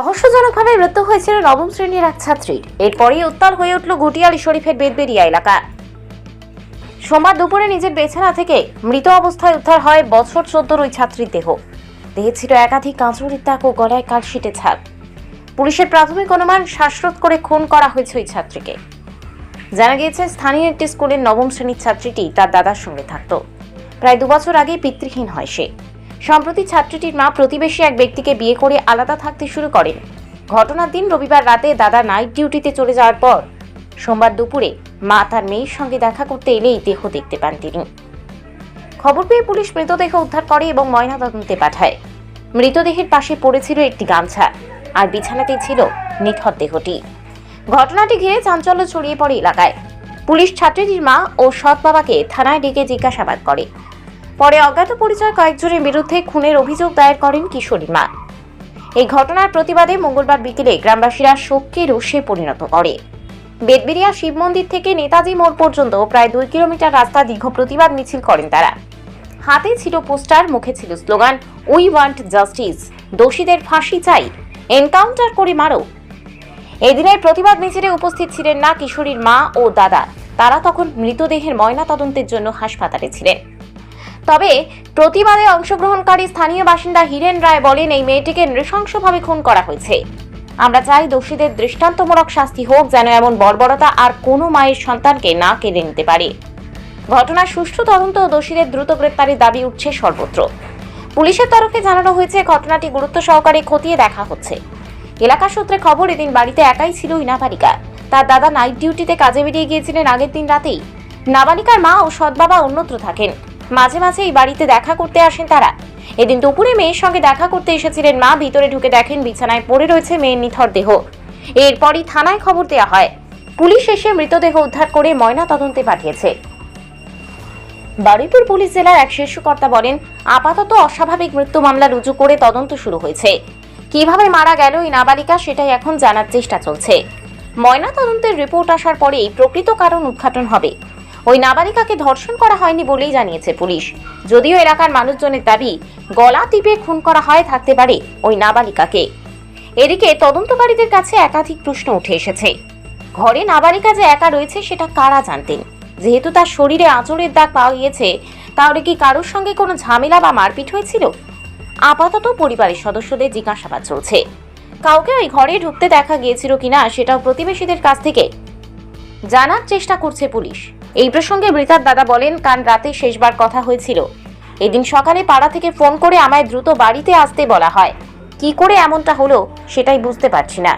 রহস্যজনকভাবে মৃত্যু হয়েছিল নবম শ্রেণির এক ছাত্রীর এরপরই উত্তাল হয়ে উঠল গুটিয়ালি শরীফের বেদবেরিয়া এলাকা। সোমবার দুপুরে নিজের বেছানা থেকে মৃত অবস্থায় উদ্ধার হয় বছর চোদ্দোর ওই ছাত্রীর দেহ। দেহে ছিল একাধিক কাঁচুরির তাক ও গলায় কালশিটে ছাপ। পুলিশের প্রাথমিক অনুমান শ্বাসরোধ করে খুন করা হয়েছে ওই ছাত্রীকে। জানা গিয়েছে, স্থানীয় একটি স্কুলের নবম শ্রেণির ছাত্রীটি তার দাদার সঙ্গে থাকত। প্রায় দুবছর আগে পিতৃহীন হয় সে। সম্প্রতি ছাত্রীটির মা প্রতিবেশী এক ব্যক্তিকে বিয়ে করে আলাদা থাকতে শুরু করেন। ঘটনার দিন রবিবার রাতে দাদা নাইট ডিউটিতে চলে যাওয়ার পর সোমবার দুপুরে মা তার মেয়ের সঙ্গে দেখা করতে এলেই দেহ দেখতে পান তিনি। খবর পেয়ে পুলিশ মৃতদেহ উদ্ধার করে এবং ময়নাতদন্তে পাঠায়। মৃতদেহের পাশে পড়েছিল একটি গামছা, আর বিছানাতেই ছিল নিথর দেহটি। ঘটনাটি ঘিরে চাঞ্চল্য ছড়িয়ে পড়ে এলাকায়। পুলিশ ছাত্রীটির মা ও সৎ বাবাকে থানায় ডেকে জিজ্ঞাসাবাদ করে। পরে অজ্ঞাত পরিচয় কয়েকজনের বিরুদ্ধে খুনের অভিযোগ দায়ের করেন কিশোরী মা। এই ঘটনার প্রতিবাদে মঙ্গলবার বিকেলে গ্রামবাসীরা শোককে রোষে পরিণত করে। বেদবেরিয়া শিব মন্দির থেকে নেতাজি মোড় পর্যন্ত প্রায় দুই কিলোমিটার রাস্তা দীর্ঘ প্রতিবাদ মিছিল করেন তারা। হাতে ছিল পোস্টার, মুখে ছিল স্লোগান উই ওয়ান্ট জাস্টিস দোষীদের ফাঁসি চাই, এনকাউন্টার করে মারো। এদিনের প্রতিবাদ মিছিলে উপস্থিত ছিলেন না কিশোরীর মা ও দাদা। তারা তখন মৃতদেহের ময়না তদন্তের জন্য হাসপাতালে ছিলেন। তবে প্রতিবাদে অংশগ্রহণকারী স্থানীয় বাসিন্দা হিরেন রায় বলেন, এই মেয়েটিকে নৃশংসভাবে খুন করা হয়েছে। আমরা চাই দোষীদের দৃষ্টান্তমূলক শাস্তি হোক, যেন এমন বর্বরতা আর কোনো মায়ের সন্তানকে না কেড়ে নিতে পারে। ঘটনার সুষ্ঠু তদন্ত ও দোষীদের দ্রুত গ্রেপ্তারের দাবি উঠছে সর্বত্র। পুলিশের তরফে জানানো হয়েছে, ঘটনাটি গুরুত্ব সহকারে খতিয়ে দেখা হচ্ছে। এলাকা সূত্রে খবর, এদিন বাড়িতে একাই ছিল ওই নাবালিকা তার দাদা নাইট ডিউটিতে কাজে বেরিয়ে গিয়েছিলেন আগের দিন রাতেই। নাবালিকার মা ও সৎ বাবা অন্যত্র থাকেন। মাঝে মাঝে এই বাড়িতে দেখা করতে আসেন তারা। এদিন দুপুরে মেয়ের সঙ্গে দেখা করতে এসেছিলেন মা, ভিতরে ঢুকে দেখেন বিছানায় পড়ে রয়েছে মেয়ের নিথর দেহ। এরপরই থানায় খবর দেওয়া হয়। পুলিশ এসে মৃতদেহ উদ্ধার করে ময়না তদন্তে পাঠিয়েছে। বারুইপুর পুলিশ জেলার এক শীর্ষ কর্তা বলেন, আপাতত অস্বাভাবিক মৃত্যু মামলা রুজু করে তদন্ত শুরু হয়েছে। কীভাবে মারা গেল এই নাবালিকা সেটাই এখন জানার চেষ্টা চলছে। ময়না তদন্তের রিপোর্ট আসার পরেই প্রকৃত কারণ উদ্ঘাটন হবে। ওই নাবালিকাকে ধর্ষণ করা হয়নি বলেই জানিয়েছে পুলিশ। যদিও এলাকার মানুষজনের দাবি, গলা টিপে খুন করা হয় থাকতে পারে ওই নাবালিকাকে। এদিকে তদন্তকারীদের কাছে একাধিক প্রশ্ন উঠে এসেছে। ঘরে নাবালিকা যে একা রয়েছে সেটা কারা জানতেন? যেহেতু তার শরীরে আঁচড়ের দাগ পাওয়া গিয়েছে, তাহলে কি কারোর সঙ্গে কোনো ঝামেলা বা মারপিট হয়েছিল? আপাতত পরিবারের সদস্যদের জিজ্ঞাসাবাদ চলছে। কাউকে ওই ঘরে ঢুকতে দেখা গিয়েছিল কিনা সেটাও প্রতিবেশীদের কাছ থেকে জানার চেষ্টা করছে পুলিশ। এই প্রসঙ্গে মৃতার দাদা বলেন কান রাতে শেষবার কথা হয়েছিল। এদিন সকালে পাড়া থেকে ফোন করে আমায় দ্রুত বাড়িতে আসতে বলা হয়। কি করে এমনটা হলো সেটাই বুঝতে পারছি না।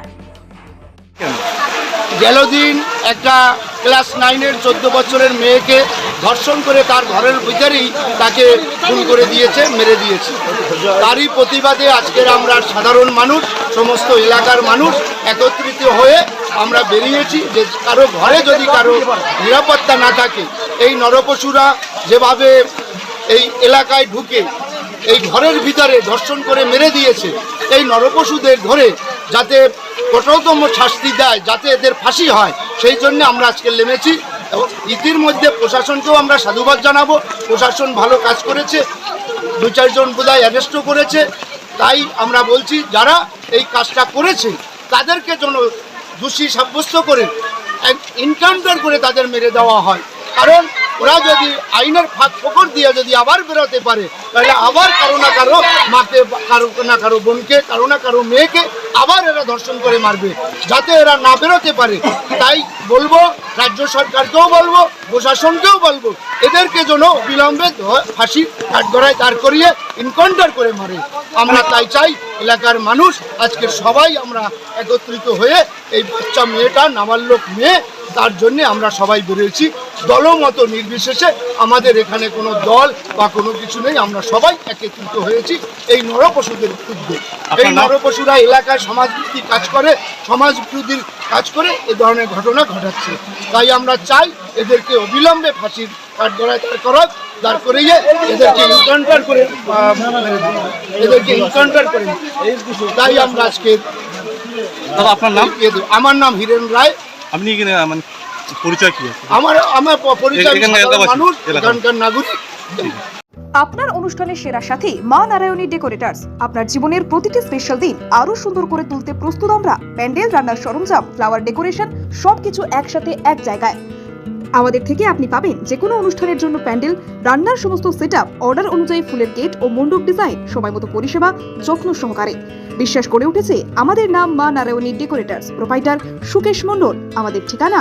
গেল দিন একটা ক্লাস নাইনের চোদ্দ বছরের মেয়েকে ধর্ষণ করে তার ঘরের ভিতরেই তাকে খুন করে দিয়েছে, মেরে দিয়েছে। তারই প্রতিবাদে আজকের আমরা সাধারণ মানুষ, সমস্ত এলাকার মানুষ একত্রিত হয়ে আমরা বেরিয়েছি যে কারও ঘরে যদি কারও নিরাপত্তা না থাকে, এই নরপশুরা যেভাবে এই এলাকায় ঢুকে, এই ঘরের ভিতরে ধর্ষণ করে মেরে দিয়েছে, এই নরপশুদের ধরে যাতে কঠোরতম শাস্তি দেয়, যাতে এদের ফাঁসি হয়, সেই জন্য আমরা আজকে নেমেছি এবং ইতিমধ্যে প্রশাসনকেও আমরা সাধুবাদ জানাব। প্রশাসন ভালো কাজ করেছে, দু চারজন বোধহয় অ্যারেস্টও করেছে। তাই আমরা বলছি, যারা এই কাজটা করেছে, তাদেরকে যেন দোষী সাব্যস্ত করে এক এনকাউন্টার করে তাদের মেরে দেওয়া হয়। কারণ ওরা যদি আইনের ফাঁক ফোকর দিয়ে যদি আবার বেরোতে পারে, তাহলে আবার কারও না কারও মাকে, কারও না কারও বোনকে, কারও না কারও মেয়েকে আবার এরা ধর্ষণ করে মারবে। যাতে এরা না বেরোতে পারে, তাই বলব, রাজ্য সরকারকেও বলব, প্রশাসনকেও বলব, এদেরকে যেন বিলম্বে ফাঁসি কাঠগড়ায় দাঁড় করিয়ে ইনকাউন্টার করে মারে। আমরা তাই চাই এলাকার মানুষ, আজকে সবাই আমরা একত্রিত হয়ে এই বাচ্চা মেয়েটা, নাবালক মেয়ে, তার জন্য আমরা সবাই বেরিয়েছি। দলমত নির্বিশেষে আমাদের এখানে কোনো দল বা কোনো কিছু নেই আমরা সবাই একত্রিত হয়েছি এই নরপশুদের বিরুদ্ধে এই নরপশুরা এলাকায় সমাজবিরোধী কাজ করে সমাজ বিরোধীর কাজ করে এ ধরনের ঘটনা ঘটাচ্ছে তাই আমরা চাই এদেরকে অবিলম্বে ফাঁসির কাঠগড়ায় দাঁড় করা দাঁড় করিয়ে এদেরকে ইনকাউন্টার করে। এদেরকে ইনকাউন্টার করে তাই আমরা আজকে আপনার নাম। আমার নাম হীরেন রায় আপনি মানে পরিচয় কি আছে? আমার আমার পরিচয় মানুষ এখানকার নাগরিক। আপনার অনুষ্ঠানের সেরা সাথে মা নারায়ণী ডেকোরেটার্স। আপনার জীবনের প্রতিটি স্পেশাল দিন আরও সুন্দর করে তুলতে প্রস্তুত আমরা। প্যান্ডেল রান্নার সরঞ্জাম ফ্লাওয়ার ডেকোরেশন সবকিছু একসাথে এক জায়গায়। আমাদের থেকে আপনি পাবেন যে কোনো অনুষ্ঠানের জন্য প্যান্ডেল রান্নার সমস্ত সেট অর্ডার অনুযায়ী ফুলের গেট ও মণ্ডপ ডিজাইন সময় মতো পরিষেবা যত্ন সহকারে। বিশ্বাস করে উঠেছে আমাদের নাম মা নারায়ণী ডেকোরেটার্স প্রোপাইটার সুকেশ মণ্ডল আমাদের ঠিকানা